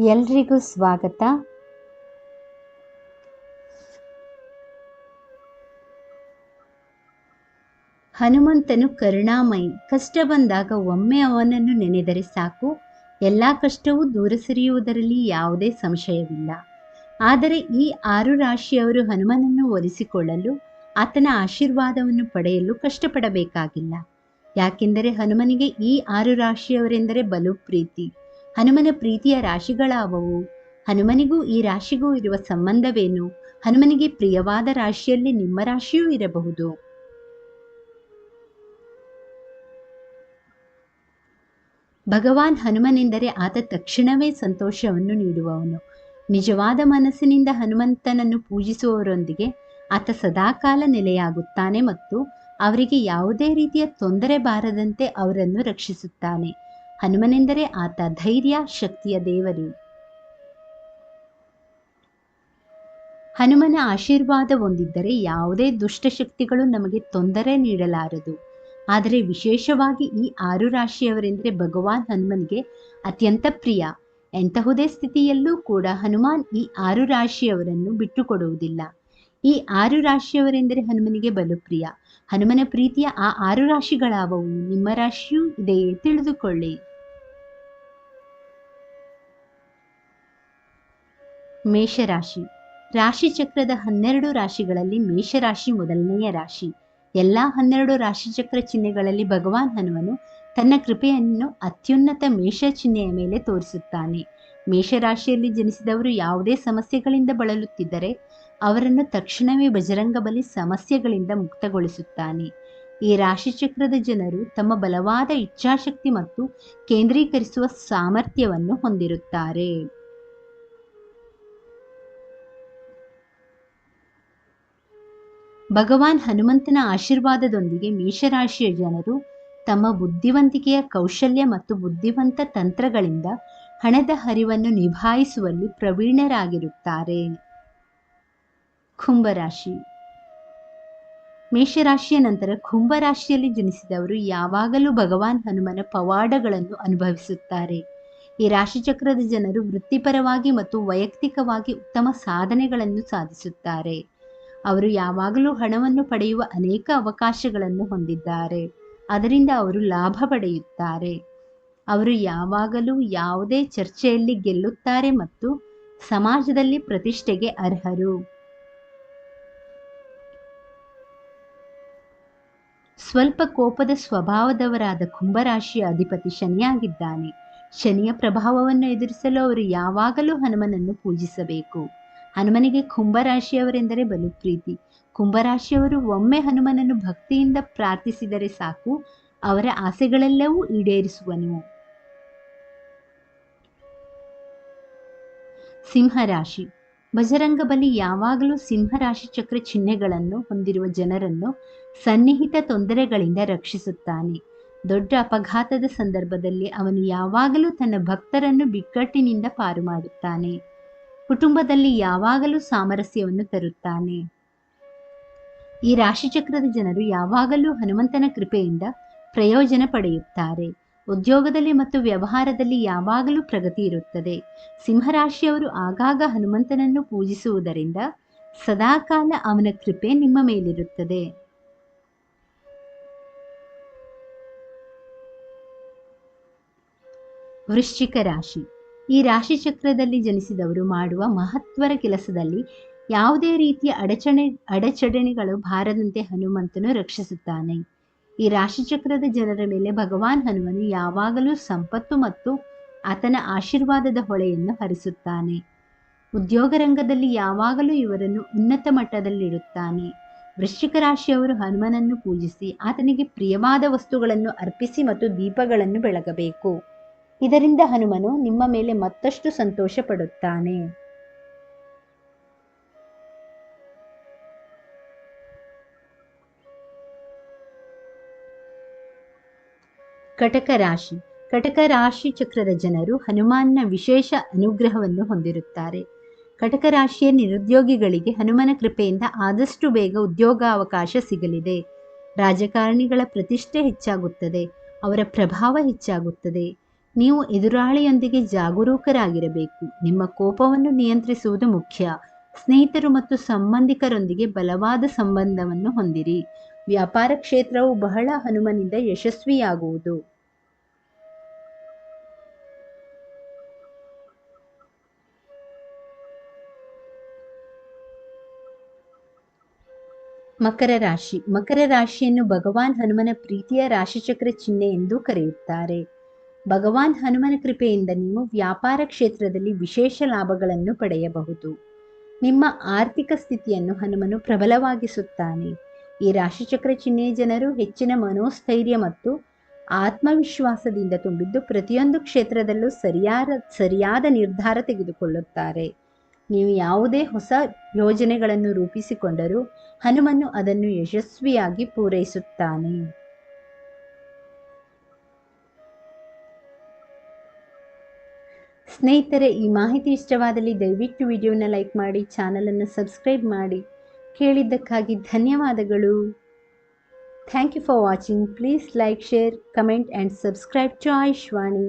ಎಲ್ರಿಗೂ ಸ್ವಾಗತ. ಹನುಮಂತನು ಕರುಣಾಮಯಿ. ಕಷ್ಟ ಬಂದಾಗ ಒಮ್ಮೆ ಅವನನ್ನು ನೆನೆದರೆ ಸಾಕು. ಎಲ್ಲ ಕಷ್ಟವೂ ದೂರ ಸರಿಯುವುದರಲ್ಲಿ ಯಾವುದೇ ಸಂಶಯವಿಲ್ಲ. ಆದರೆ ಈ ಆರು ರಾಶಿಯವರು ಹನುಮನನ್ನು ಒಲಿಸಿಕೊಳ್ಳಲು, ಆತನ ಆಶೀರ್ವಾದವನ್ನು ಪಡೆಯಲು ಕಷ್ಟಪಡಬೇಕಾಗಿಲ್ಲ. ಯಾಕೆಂದರೆ ಹನುಮನಿಗೆ ಈ ಆರು ರಾಶಿಯವರೆಂದರೆ ಬಲು ಪ್ರೀತಿ. ಹನುಮನ ಪ್ರೀತಿಯ ರಾಶಿಗಳಾವವು. ಹನುಮನಿಗೂ ಈ ರಾಶಿಗೂ ಇರುವ ಸಂಬಂಧವೇನು? ಹನುಮನಿಗೆ ಪ್ರಿಯವಾದ ರಾಶಿಯಲ್ಲಿ ನಿಮ್ಮ ರಾಶಿಯೂ ಇರಬಹುದು. ಭಗವಾನ್ ಹನುಮನೆಂದರೆ ಆತ ತಕ್ಷಣವೇ ಸಂತೋಷವನ್ನು ನೀಡುವವನು. ನಿಜವಾದ ಮನಸ್ಸಿನಿಂದ ಹನುಮಂತನನ್ನು ಪೂಜಿಸುವವರೊಂದಿಗೆ ಆತ ಸದಾಕಾಲ ನೆಲೆಯಾಗುತ್ತಾನೆ ಮತ್ತು ಅವರಿಗೆ ಯಾವುದೇ ರೀತಿಯ ತೊಂದರೆ ಬಾರದಂತೆ ಅವರನ್ನು ರಕ್ಷಿಸುತ್ತಾನೆ. ಹನುಮನೆಂದರೆ ಆತ ಧೈರ್ಯ, ಶಕ್ತಿಯ ದೇವರು. ಹನುಮನ ಆಶೀರ್ವಾದ ಹೊಂದಿದ್ದರೆ ಯಾವುದೇ ದುಷ್ಟಶಕ್ತಿಗಳು ನಮಗೆ ತೊಂದರೆ ನೀಡಲಾರದು. ಆದರೆ ವಿಶೇಷವಾಗಿ ಈ ಆರು ರಾಶಿಯವರೆಂದರೆ ಭಗವಾನ್ ಹನುಮನಿಗೆ ಅತ್ಯಂತ ಪ್ರಿಯ. ಎಂತಹುದೇ ಸ್ಥಿತಿಯಲ್ಲೂ ಕೂಡ ಹನುಮಾನ್ ಈ ಆರು ರಾಶಿಯವರನ್ನು ಬಿಟ್ಟುಕೊಡುವುದಿಲ್ಲ. ಈ ಆರು ರಾಶಿಯವರೆಂದರೆ ಹನುಮನಿಗೆ ಬಲು ಪ್ರಿಯ ಹನುಮನ ಪ್ರೀತಿಯ ಆ ಆರು ರಾಶಿಗಳಾವವು ನಿಮ್ಮ ರಾಶಿಯೂ ಇದೆಯೇ ತಿಳಿದುಕೊಳ್ಳಿ. ಮೇಷರಾಶಿ. ರಾಶಿ ಚಕ್ರದ ಹನ್ನೆರಡು ರಾಶಿಗಳಲ್ಲಿ ಮೇಷರಾಶಿ ಮೊದಲನೆಯ ರಾಶಿ. ಎಲ್ಲ ಹನ್ನೆರಡು ರಾಶಿಚಕ್ರ ಚಿಹ್ನೆಗಳಲ್ಲಿ ಭಗವಾನ್ ಹನುಮನು ತನ್ನ ಕೃಪೆಯನ್ನು ಅತ್ಯುನ್ನತ ಮೇಷ ಚಿಹ್ನೆಯ ಮೇಲೆ ತೋರಿಸುತ್ತಾನೆ. ಮೇಷರಾಶಿಯಲ್ಲಿ ಜನಿಸಿದವರು ಯಾವುದೇ ಸಮಸ್ಯೆಗಳಿಂದ ಬಳಲುತ್ತಿದ್ದರೆ ಅವರನ್ನು ತಕ್ಷಣವೇ ಬಜರಂಗ ಬಲಿ ಸಮಸ್ಯೆಗಳಿಂದ ಮುಕ್ತಗೊಳಿಸುತ್ತಾನೆ. ಈ ರಾಶಿಚಕ್ರದ ಜನರು ತಮ್ಮ ಬಲವಾದ ಇಚ್ಛಾಶಕ್ತಿ ಮತ್ತು ಕೇಂದ್ರೀಕರಿಸುವ ಸಾಮರ್ಥ್ಯವನ್ನು ಹೊಂದಿರುತ್ತಾರೆ. ಭಗವಾನ್ ಹನುಮಂತನ ಆಶೀರ್ವಾದದೊಂದಿಗೆ ಮೇಷರಾಶಿಯ ಜನರು ತಮ್ಮ ಬುದ್ಧಿವಂತಿಕೆಯ ಕೌಶಲ್ಯ ಮತ್ತು ಬುದ್ಧಿವಂತ ತಂತ್ರಗಳಿಂದ ಹಣದ ಹರಿವನ್ನು ನಿಭಾಯಿಸುವಲ್ಲಿ ಪ್ರವೀಣರಾಗಿರುತ್ತಾರೆ. ಕುಂಭರಾಶಿ. ಮೇಷರಾಶಿಯ ನಂತರ ಕುಂಭರಾಶಿಯಲ್ಲಿ ಜನಿಸಿದವರು ಯಾವಾಗಲೂ ಭಗವಾನ್ ಹನುಮನ ಪವಾಡಗಳನ್ನು ಅನುಭವಿಸುತ್ತಾರೆ. ಈ ರಾಶಿಚಕ್ರದ ಜನರು ವೃತ್ತಿಪರವಾಗಿ ಮತ್ತು ವೈಯಕ್ತಿಕವಾಗಿ ಉತ್ತಮ ಸಾಧನೆಗಳನ್ನು ಸಾಧಿಸುತ್ತಾರೆ. ಅವರು ಯಾವಾಗಲೂ ಹಣವನ್ನು ಪಡೆಯುವ ಅನೇಕ ಅವಕಾಶಗಳನ್ನು ಹೊಂದಿದ್ದಾರೆ. ಅದರಿಂದ ಅವರು ಲಾಭ ಪಡೆಯುತ್ತಾರೆ. ಅವರು ಯಾವಾಗಲೂ ಯಾವುದೇ ಚರ್ಚೆಯಲ್ಲಿ ಗೆಲ್ಲುತ್ತಾರೆ ಮತ್ತು ಸಮಾಜದಲ್ಲಿ ಪ್ರತಿಷ್ಠೆಗೆ ಅರ್ಹರು. ಸ್ವಲ್ಪ ಕೋಪದ ಸ್ವಭಾವದವರಾದ ಕುಂಭರಾಶಿಯ ಅಧಿಪತಿ ಶನಿಯಾಗಿದ್ದಾನೆ. ಶನಿಯ ಪ್ರಭಾವವನ್ನು ಎದುರಿಸಲು ಅವರು ಯಾವಾಗಲೂ ಹನುಮನನ್ನು ಪೂಜಿಸಬೇಕು. ಹನುಮನಿಗೆ ಕುಂಭರಾಶಿಯವರೆಂದರೆ ಬಲು ಪ್ರೀತಿ. ಕುಂಭರಾಶಿಯವರು ಒಮ್ಮೆ ಹನುಮನನ್ನು ಭಕ್ತಿಯಿಂದ ಪ್ರಾರ್ಥಿಸಿದರೆ ಸಾಕು, ಅವರ ಆಸೆಗಳೆಲ್ಲವೂ ಈಡೇರಿಸುವನು. ಸಿಂಹರಾಶಿ. ಬಜರಂಗ ಬಲಿ ಯಾವಾಗಲೂ ಸಿಂಹರಾಶಿ ಚಕ್ರ ಚಿಹ್ನೆಗಳನ್ನು ಹೊಂದಿರುವ ಜನರನ್ನು ಸನ್ನಿಹಿತ ತೊಂದರೆಗಳಿಂದ ರಕ್ಷಿಸುತ್ತಾನೆ. ದೊಡ್ಡ ಅಪಘಾತದ ಸಂದರ್ಭದಲ್ಲಿ ಅವನು ಯಾವಾಗಲೂ ತನ್ನ ಭಕ್ತರನ್ನು ಬಿಕ್ಕಟ್ಟಿನಿಂದ ಪಾರು ಮಾಡುತ್ತಾನೆ. ಕುಟುಂಬದಲ್ಲಿ ಯಾವಾಗಲೂ ಸಾಮರಸ್ಯವನ್ನು ತರುತ್ತಾನೆ. ಈ ರಾಶಿಚಕ್ರದ ಜನರು ಯಾವಾಗಲೂ ಹನುಮಂತನ ಕೃಪೆಯಿಂದ ಪ್ರಯೋಜನ ಪಡೆಯುತ್ತಾರೆ. ಉದ್ಯೋಗದಲ್ಲಿ ಮತ್ತು ವ್ಯವಹಾರದಲ್ಲಿ ಯಾವಾಗಲೂ ಪ್ರಗತಿ ಇರುತ್ತದೆ. ಸಿಂಹರಾಶಿಯವರು ಆಗಾಗ ಹನುಮಂತನನ್ನು ಪೂಜಿಸುವುದರಿಂದ ಸದಾಕಾಲ ಅವನ ಕೃಪೆ ನಿಮ್ಮ ಮೇಲಿರುತ್ತದೆ. ವೃಶ್ಚಿಕ ರಾಶಿ. ಈ ರಾಶಿ ಚಕ್ರದಲ್ಲಿ ಜನಿಸಿದವರು ಮಾಡುವ ಮಹತ್ವರ ಕೆಲಸದಲ್ಲಿ ಯಾವುದೇ ರೀತಿಯ ಅಡಚಣೆ, ಅಡಚಣೆಗಳು ಬಾರದಂತೆ ಹನುಮಂತನು ರಕ್ಷಿಸುತ್ತಾನೆ. ಈ ರಾಶಿಚಕ್ರದ ಜನರ ಮೇಲೆ ಭಗವಾನ್ ಹನುಮನು ಯಾವಾಗಲೂ ಸಂಪತ್ತು ಮತ್ತು ಆತನ ಆಶೀರ್ವಾದದ ಹೊಳೆಯನ್ನು ಹರಿಸುತ್ತಾನೆ. ಉದ್ಯೋಗ ರಂಗದಲ್ಲಿ ಯಾವಾಗಲೂ ಇವರನ್ನು ಉನ್ನತ ಮಟ್ಟದಲ್ಲಿಡುತ್ತಾನೆ. ವೃಶ್ಚಿಕ ರಾಶಿಯವರು ಹನುಮನನ್ನು ಪೂಜಿಸಿ ಆತನಿಗೆ ಪ್ರಿಯವಾದ ವಸ್ತುಗಳನ್ನು ಅರ್ಪಿಸಿ ಮತ್ತು ದೀಪಗಳನ್ನು ಬೆಳಗಬೇಕು. ಇದರಿಂದ ಹನುಮನು ನಿಮ್ಮ ಮೇಲೆ ಮತ್ತಷ್ಟು ಸಂತೋಷ ಪಡುತ್ತಾನೆ ಕಟಕ ರಾಶಿ ಕಟಕ ರಾಶಿ ಚಕ್ರದ ಜನರು ಹನುಮಾನ್ನ ವಿಶೇಷ ಅನುಗ್ರಹವನ್ನು ಹೊಂದಿರುತ್ತಾರೆ. ಕಟಕ ರಾಶಿಯ ನಿರುದ್ಯೋಗಿಗಳಿಗೆ ಹನುಮನ ಕೃಪೆಯಿಂದ ಆದಷ್ಟು ಬೇಗ ಉದ್ಯೋಗಾವಕಾಶ ಸಿಗಲಿದೆ. ರಾಜಕಾರಣಿಗಳ ಪ್ರತಿಷ್ಠೆ ಹೆಚ್ಚಾಗುತ್ತದೆ. ಅವರ ಪ್ರಭಾವ ಹೆಚ್ಚಾಗುತ್ತದೆ. ನೀವು ಎದುರಾಳಿಯೊಂದಿಗೆ ಜಾಗರೂಕರಾಗಿರಬೇಕು. ನಿಮ್ಮ ಕೋಪವನ್ನು ನಿಯಂತ್ರಿಸುವುದು ಮುಖ್ಯ. ಸ್ನೇಹಿತರು ಮತ್ತು ಸಂಬಂಧಿಕರೊಂದಿಗೆ ಬಲವಾದ ಸಂಬಂಧವನ್ನು ಹೊಂದಿರಿ. ವ್ಯಾಪಾರ ಕ್ಷೇತ್ರವು ಬಹಳ ಹನುಮನಿಂದ ಯಶಸ್ವಿಯಾಗುವುದು. ಮಕರ ರಾಶಿ. ಮಕರ ರಾಶಿಯನ್ನು ಭಗವಾನ್ ಹನುಮನ ಪ್ರೀತಿಯ ರಾಶಿಚಕ್ರ ಚಿಹ್ನೆ ಎಂದು ಕರೆಯುತ್ತಾರೆ. ಭಗವಾನ್ ಹನುಮನ ಕೃಪೆಯಿಂದ ನೀವು ವ್ಯಾಪಾರ ಕ್ಷೇತ್ರದಲ್ಲಿ ವಿಶೇಷ ಲಾಭಗಳನ್ನು ಪಡೆಯಬಹುದು. ನಿಮ್ಮ ಆರ್ಥಿಕ ಸ್ಥಿತಿಯನ್ನು ಹನುಮನು ಪ್ರಬಲವಾಗಿಸುತ್ತಾನೆ. ಈ ರಾಶಿಚಕ್ರ ಚಿಹ್ನೆಯ ಜನರು ಹೆಚ್ಚಿನ ಮನೋಸ್ಥೈರ್ಯ ಮತ್ತು ಆತ್ಮವಿಶ್ವಾಸದಿಂದ ತುಂಬಿದ್ದು ಪ್ರತಿಯೊಂದು ಕ್ಷೇತ್ರದಲ್ಲೂ ಸರಿಯಾದ ಸರಿಯಾದ ನಿರ್ಧಾರ ತೆಗೆದುಕೊಳ್ಳುತ್ತಾರೆ. ನೀವು ಯಾವುದೇ ಹೊಸ ಯೋಜನೆಗಳನ್ನು ರೂಪಿಸಿಕೊಂಡರೂ ಹನುಮನು ಅದನ್ನು ಯಶಸ್ವಿಯಾಗಿ ಪೂರೈಸುತ್ತಾನೆ. ಸ್ನೇಹಿತರೆ, ಈ ಮಾಹಿತಿ ಇಷ್ಟವಾದಲ್ಲಿ ದಯವಿಟ್ಟು ವಿಡಿಯೋನ ಲೈಕ್ ಮಾಡಿ, ಚಾನಲನ್ನು ಸಬ್ಸ್ಕ್ರೈಬ್ ಮಾಡಿ. ಕೇಳಿದ್ದಕ್ಕಾಗಿ ಧನ್ಯವಾದಗಳು. Thank you for watching. Please like, share, comment and subscribe to Ayushvani.